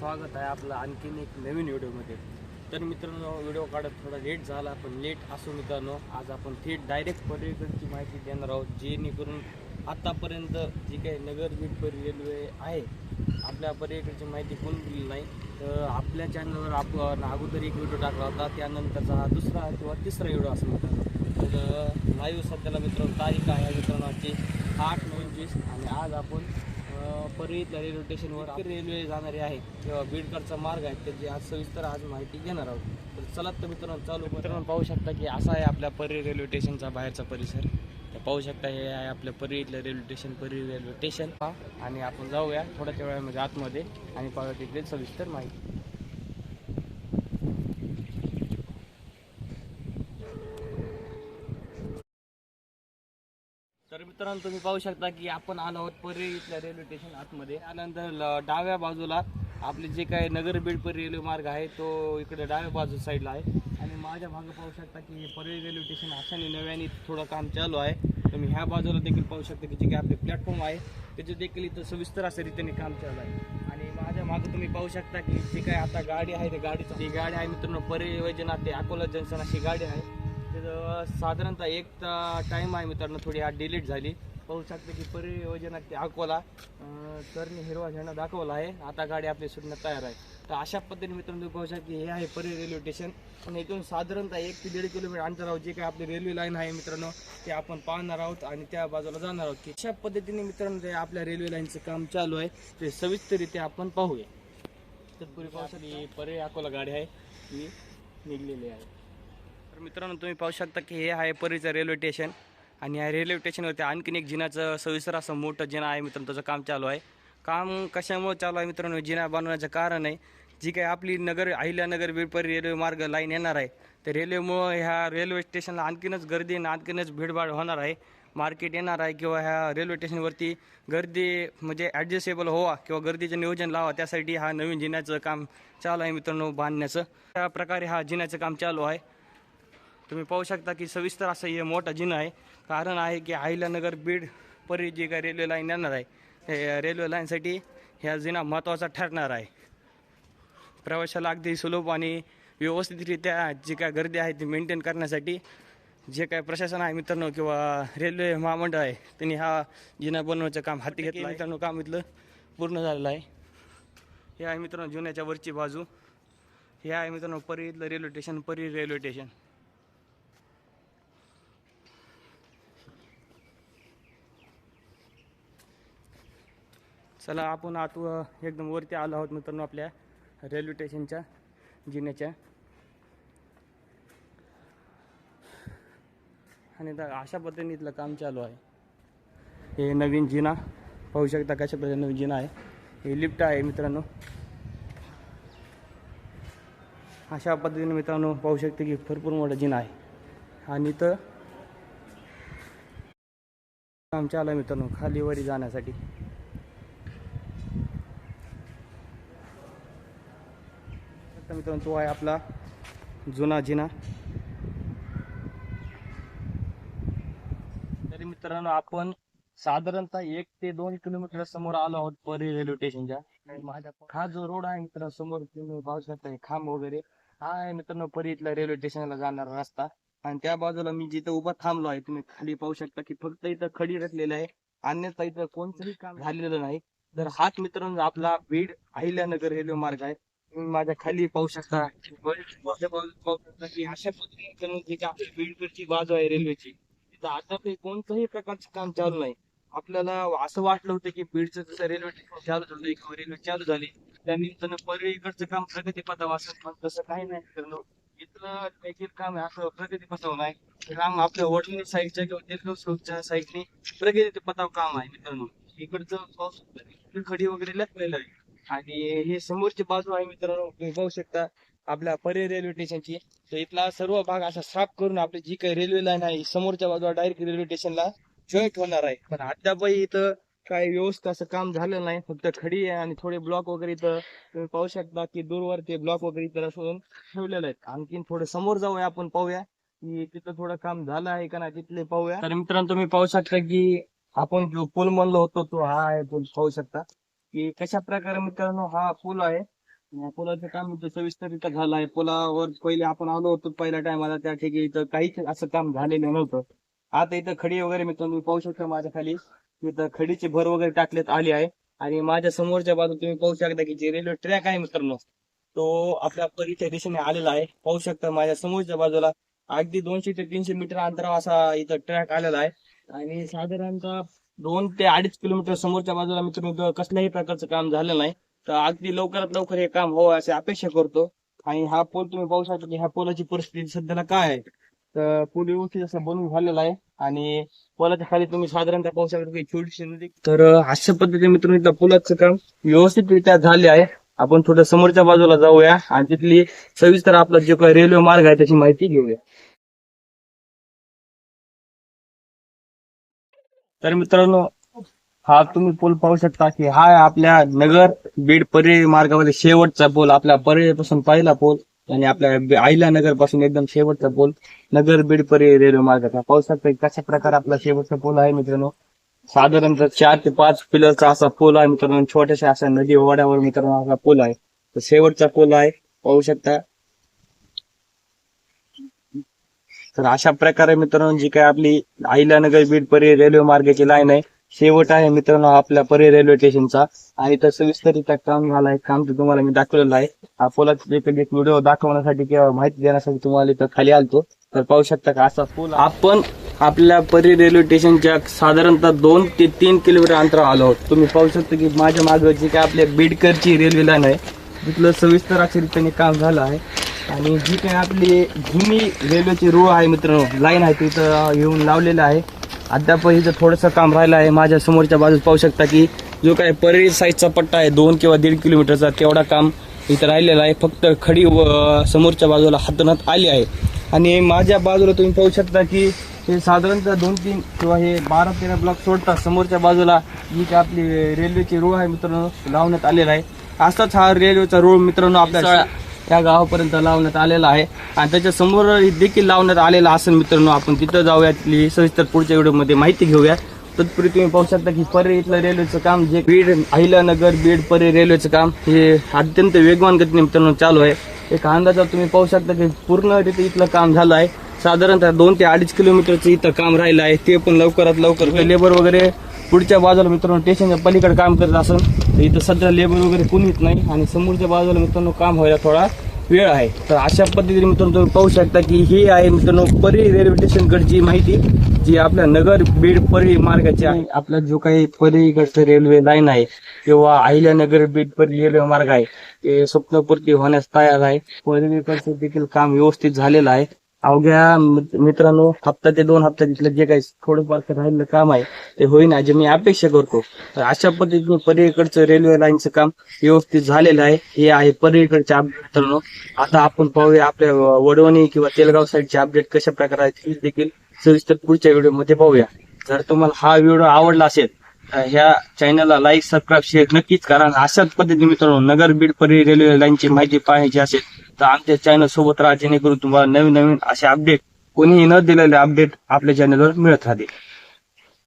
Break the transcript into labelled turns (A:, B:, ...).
A: स्वागत आहे आपलं आणखीन एक नवीन व्हिडिओमध्ये. तर मित्रांनो व्हिडिओ काढत थोडा लेट झाला पण लेट असो मित्रांनो आज आपण थेट डायरेक्ट पर्यटनची माहिती देणार आहोत जेणेकरून आत्तापर्यंत जी काही नगर बीड रेल्वे आहे आपल्या पर्यटनची माहिती कोण दिली नाही तर आपल्या चॅनलवर आपण अगोदर एक व्हिडिओ टाकला होता त्यानंतरचा हा दुसरा किंवा तिसरा व्हिडिओ असं मित्रांनो. तर लाईव्ह सध्याला मित्रांनो तारीख आहे मित्रांनो आजची आठ पंचवीस आणि आज आपण अ, रेल्वे स्टेशनवर रेल्वे जाणारी आहे किंवा बीडकडचा मार्ग आहे त्याची आज सविस्तर आज माहिती घेणार आहोत. तर चला तर मित्रांनो चालू मित्रांनो पाहू शकता की असा आहे आपल्या परळी रेल्वे स्टेशनचा बाहेरचा परिसर. तर पाहू शकता हे आहे आपल्या Parli railway station Parli railway station आणि आपण जाऊया थोड्याच्या वेळामध्ये आतमध्ये आणि पाहूया तिथले सविस्तर माहिती तर मित्रांनो तुम्ही पाहू शकता की आपण आलो आहोत परे इथल्या रेल्वे स्टेशन आतमध्ये. त्यानंतर ल- डाव्या बाजूला आपले जे काही नगर बीडपर रेल्वे मार्ग आहे तो इकडे डाव्या बाजू साईडला आहे. आणि माझ्या मागे पाहू शकता की परे रेल्वे स्टेशन अशाने नव्याने थोडं काम चालू आहे. तुम्ही ह्या बाजूला देखील पाहू शकता की जे काही आपले प्लॅटफॉर्म आहे त्याचे देखील इथं सविस्तर असं रीतीने काम चालू आहे. आणि माझ्या मागं तुम्ही पाहू शकता की जी काही आता गाडी आहे त्या गाडीची ती गाडी आहे मित्रांनो परे वैजनाथ ते अकोला जंक्शन अशी गाडी आहे. म्हणजे त्याचं साधारणतः एक टाईम आहे मित्रांनो थोडी आज डिलीट झाली. पाहू शकता की परियोजना ते अकोला अं, सरने हिरवा झेंडा दाखवला आहे. आता गाडी आपली सुटण्यात तयार आहे. तर अशा पद्धतीने मित्रांनो तुम्ही पाहू शकता की हे आहे परी रेल्वे स्टेशन आणि इथून साधारणतः एक ते दीड किलोमीटर अंतरावर जे काही आपली रेल्वे लाईन आहे मित्रांनो ते आपण पाहणार आहोत आणि त्या बाजूला जाणार आहोत. की अशा पद्धतीने मित्रांनो ते आपल्या रेल्वे लाईनचं काम चालू आहे. ते सविस्तररित्या आपण पाहूया. तत्पूर्वी पाहू शकता ही परे अकोला गाडी आहे. ही निघलेली आहे. मित्रांनो तुम्ही पाहू शकता की हे आहे परीचं रेल्वे स्टेशन आणि या रेल्वे स्टेशनवरती आणखीन एक जिनाचं सविस्तर असं मोठं जिना आहे मित्रांनो त्याचं काम चालू आहे. काम कशामुळे चालू आहे मित्रांनो जिना बनवण्याचं कारण आहे जी काही आपली नगर अहिल्यानगर बीडपरी रेल्वे मार्ग लाईन येणार आहे तर रेल्वेमुळं ह्या रेल्वे स्टेशनला आणखीनच गर्दी आणि आणखीनच भीडभाड होणार आहे. मार्केट येणार आहे किंवा ह्या रेल्वे स्टेशनवरती गर्दी म्हणजे ॲडजस्टेबल व्हावा किंवा गर्दीचं नियोजन लावा त्यासाठी हा नवीन जिन्याचं काम चालू आहे मित्रांनो बांधण्याचं. त्या प्रकारे हा जिन्याचं काम चालू आहे. तुम्ही पाहू शकता की सविस्तर असं हे मोठा जिना आहे. कारण आहे की अहिल्यानगर बीड परी जी काय रेल्वे लाईन येणार आहे हे रेल्वे लाईनसाठी ह्या जिना महत्त्वाचा ठरणार आहे. प्रवाशाला अगदी सुलभ आणि व्यवस्थितरित्या जी काय गर्दी आहे ती मेंटेन करण्यासाठी जे काय प्रशासन आहे मित्रांनो किंवा रेल्वे महामंडळ आहे त्यांनी हा जिना बनवण्याचं काम हाती घेतलं मित्रांनो काम इथलं पूर्ण झालेलं आहे. हे आहे मित्रांनो जुन्याच्या वरची बाजू. हे आहे मित्रांनो परी इथलं railway station Parli railway station चला आपण आत एकदम वरती आलो आहोत मित्रांनो आपल्या रेल्वे स्टेशनच्या जिन्याच्या. आणि अशा पद्धतीने इथलं काम चालू आहे. हे नवीन जिना पाहू शकता कशा पद्धतीने नवीन जिना आहे. हे लिफ्ट आहे मित्रांनो. अशा पद्धतीने मित्रांनो पाहू शकते की भरपूर मोठा जिना आहे. आणि इथं काम चालू आहे मित्रांनो खाली वरी जाण्यासाठी. आता मित्रांनो तो आहे आपला जुना जिना. तरी मित्रांनो आपण साधारणतः एक ते दोन किलोमीटर समोर आलो आहोत परी रेल्वे स्टेशनच्या. माझ्या हा जो रोड आहे मित्रांनो समोर तुम्ही पाहू शकता खांब वगैरे. हा आहे मित्रांनो परी इथला रेल्वे स्टेशनला जाणारा रस्ता. आणि त्या बाजूला मी जिथं उभा थांबलो आहे तुम्ही खाली पाहू शकता की फक्त इथं खडी रचलेलं आहे. अन्यथा इथं कोणतंही काम झालेलं नाही. तर हाच मित्रांनो आपला बीड अहिल्यानगर रेल्वे मार्ग आहे. माझ्या खाली पाहू शकता. पाहू शकता की अशा पद्धतीने आपली बीडकडची बाजू आहे रेल्वेची तिथं आता काही कोणतंही प्रकारचं काम चालू नाही. आपल्याला असं वाटलं होतं की बीडचं जसं रेल्वे स्टेशन चालू झालं किंवा रेल्वे चालू झाली त्यानिमित्तानं परळीकडचं काम प्रगतीपथावर असेल पण तसं काही नाही. मित्रांनो इथलं देखील काम आहे असं प्रगतीपथावर नाही. काम आपल्या वडील साईडच्या किंवा दिलगावच्या साईडने प्रगतीपथावर काम आहे मित्रांनो. इकडचं पाऊस खडी वगैरे लपलेलं आहे. आणि हे समोरची बाजू आहे मित्रांनो तुम्ही पाहू शकता आपल्या परे रेल्वे स्टेशनची तर इथला सर्व भाग असा साफ करून आपली जी काही रेल्वे लाईन आहे समोरच्या बाजूला डायरेक्ट रेल्वे स्टेशनला जॉईंट होणार आहे. पण अद्यापही इथं काही व्यवस्थित असं काम झालं नाही. फक्त खडी आहे आणि थोडे ब्लॉक वगैरे इथं तुम्ही पाहू शकता की दूरवर ते ब्लॉक वगैरे इथं असून ठेवलेले आहेत. आणखीन थोडं समोर जाऊया आपण पाहूया की तिथं थोडं काम झालं आहे का नाही तिथले पाहूया. तर मित्रांनो तुम्ही पाहू शकता की आपण जो पूल म्हणलो होतो तो हा आहे पूल पाहू शकता. की कशा प्रकारे मित्रांनो हा पूल आहे? या पुलाचं काम इथं झालं आहे. पुलावर पहिले आपण आलो होतो पहिल्या टायमाला त्या ठिकाणी इथं काहीच असं काम झालेलं नव्हतं. आता इथं खडी वगैरे मित्रांनो पाहू शकता माझ्या खाली. इथं खडीची भर वगैरे टाकण्यात आली आहे. आणि माझ्या समोरच्या बाजूला तुम्ही पाहू शकता की जे रेल्वे ट्रॅक आहे मित्रांनो तो आपल्या परीच्या दिशेने आलेला आहे. पाहू शकता माझ्या समोरच्या बाजूला अगदी दोनशे ते तीनशे मीटर अंतरावर असा इथं ट्रॅक आलेला आहे. आणि साधारणतः दोन ते अडीच किलोमीटर समोरच्या बाजूला मित्रांनो कसल्याही प्रकारचं काम झालं नाही. तर अगदी लवकरात लवकर हे काम व्हावं अशी अपेक्षा करतो. आणि हा पूल तुम्ही पाहू शकता की ह्या पुलाची परिस्थिती सध्याला काय आहे. तर पूल व्यवस्थित असं बनवून झालेला आहे. आणि पुलाच्या खाली तुम्ही साधारणतः पाहू शकता की छोटीशी नदी. तर अशा पद्धतीने मित्रांनो पुलाचं काम व्यवस्थितरित्या झाले आहे. आपण थोडं समोरच्या बाजूला जाऊया. आणि तिथली सविस्तर आपला जो काही रेल्वे मार्ग आहे त्याची माहिती घेऊया. तर मित्रांनो हा तुम्ही पूल पाहू शकता की हा आपल्या नगर बीड परे मार्गामध्ये शेवटचा पूल आपल्या परे पासून पहिला पूल आणि आपल्या आईला नगरपासून एकदम शेवटचा पूल नगर बीड परे रेल्वे मार्गाचा पाहू शकता कशा प्रकारे आपला शेवटचा पूल आहे मित्रांनो. साधारणतः चार ते पाच पिलरचा असा पूल आहे मित्रांनो. छोट्याशा अशा नदी ओढ्यावर मित्रांनो असा पूल आहे. तर शेवटचा पूल आहे. पाहू शकता. तर अशा प्रकारे मित्रांनो जी काय आपली आईलानगर बीड परी रेल्वे मार्गाची लाईन आहे शेवट आहे मित्रांनो आपल्या परे रेल्वे स्टेशनचा. आणि तर सविस्तरित्या काम झाला आहे काम ते तुम्हाला मी दाखवलेलं आहे. हा पुलाचा एक व्हिडिओ दाखवण्यासाठी किंवा माहिती देण्यासाठी तुम्हाला इथं खाली आलतो. तर पाहू शकता का असा पूल आपण आपल्या परी रेल्वे स्टेशनच्या साधारणतः दोन ते तीन किलोमीटर अंतरावर आलो आहोत. तुम्ही पाहू शकता की माझ्या मागे जी काय आपल्या बीडकरची रेल्वे लाईन आहे तिथलं सविस्तर अक्षरित्याने काम झालं आहे. आणि जी काही आपली जुनी रेल्वेची रूळ आहे मित्रांनो लाईन आहे तिथं येऊन लावलेलं आहे. अद्याप इथं थोडंसं काम राहिलं आहे. माझ्या समोरच्या बाजूस पाहू शकता की जो काही परेड साईजचा पट्टा आहे दोन किंवा दीड किलोमीटरचा तेवढा काम इथं राहिलेला आहे. फक्त खडी व समोरच्या बाजूला हातनात आली आहे. आणि माझ्या बाजूला तुम्ही पाहू शकता की हे साधारणतः दोन तीन किंवा हे बारा तेरा ब्लॉक सोडतात समोरच्या बाजूला जी काही आपली रेल्वेची रूळ आहे मित्रांनो लावण्यात आलेला आहे. असाच हा रेल्वेचा रूळ मित्रांनो आपल्या त्या गावापर्यंत लावण्यात आलेला आहे. आणि त्याच्यासमोर देखील लावण्यात आलेला असेल मित्रांनो आपण तिथं जाऊया तिथली सविस्तर पुढच्या व्हिडिओमध्ये माहिती घेऊया. तत्पूर्वी तुम्ही पाहू शकता की परे इथलं रेल्वेचं काम जे बीड अहिल्यानगर बीड परे रेल्वेचं काम हे अत्यंत वेगवान गतीने मित्रांनो चालू आहे. एक अंदाजा तुम्ही पाहू शकता की रीती इथलं काम झालं आहे. साधारणतः दोन ते अडीच किलोमीटरचं इथं काम राहिलं आहे. ते पण लवकरात लवकर लेबर वगैरे पुढच्या बाजूला मित्रांनो स्टेशनच्या पलीकडे काम करत असून तर इथं सध्या लेबर वगैरे कोणीच नाही आणि समोरच्या बाजूला मित्रांनो काम व्हायला थोडा वेळ आहे. तर अशा पद्धतीने मित्रांनो तुम्ही पाहू शकता की ही आहे मित्रांनो परी रेल्वे स्टेशनकडची माहिती जी आपल्या नगर बीड परी मार्गाची आहे. आपला जो काही परीकडचं रेल्वे लाईन आहे किंवा अहिल्यानगर बीड परी रेल्वे मार्ग आहे ते स्वप्नपूर्ती होण्यास तयार आहे. परीकडचं देखील काम व्यवस्थित झालेलं आहे. अवघ्या मित्रांनो हप्ता ते दोन हप्ता तिथलं जे काही थोडंफार राहिलेलं काम आहे ते होईन जे मी अपेक्षा करतो. तर अशा पद्धतीने पलीकडचं रेल्वे लाईनचं काम व्यवस्थित झालेलं आहे. हे आहे पलीकडचे अपडेट मित्रांनो. आता आपण पाहूया आपल्या वडवणी किंवा तेलगाव साईडचे अपडेट कशा प्रकारे आहेत हे देखील सविस्तर पुढच्या व्हिडिओमध्ये पाहूया. जर तुम्हाला हा व्हिडिओ आवडला असेल ह्या चॅनलला लाईक सबस्क्राईब शेअर नक्कीच करा. अशाच पद्धतीने मित्रांनो नगर बीड परी रेल्वे लाईनची माहिती पाहायची असेल तर आमच्या चॅनल सोबत राहा जेणेकरून तुम्हाला नवीन नवीन असे अपडेट कोणीही न दिलेले अपडेट आपल्या चॅनलवर मिळत राहतील.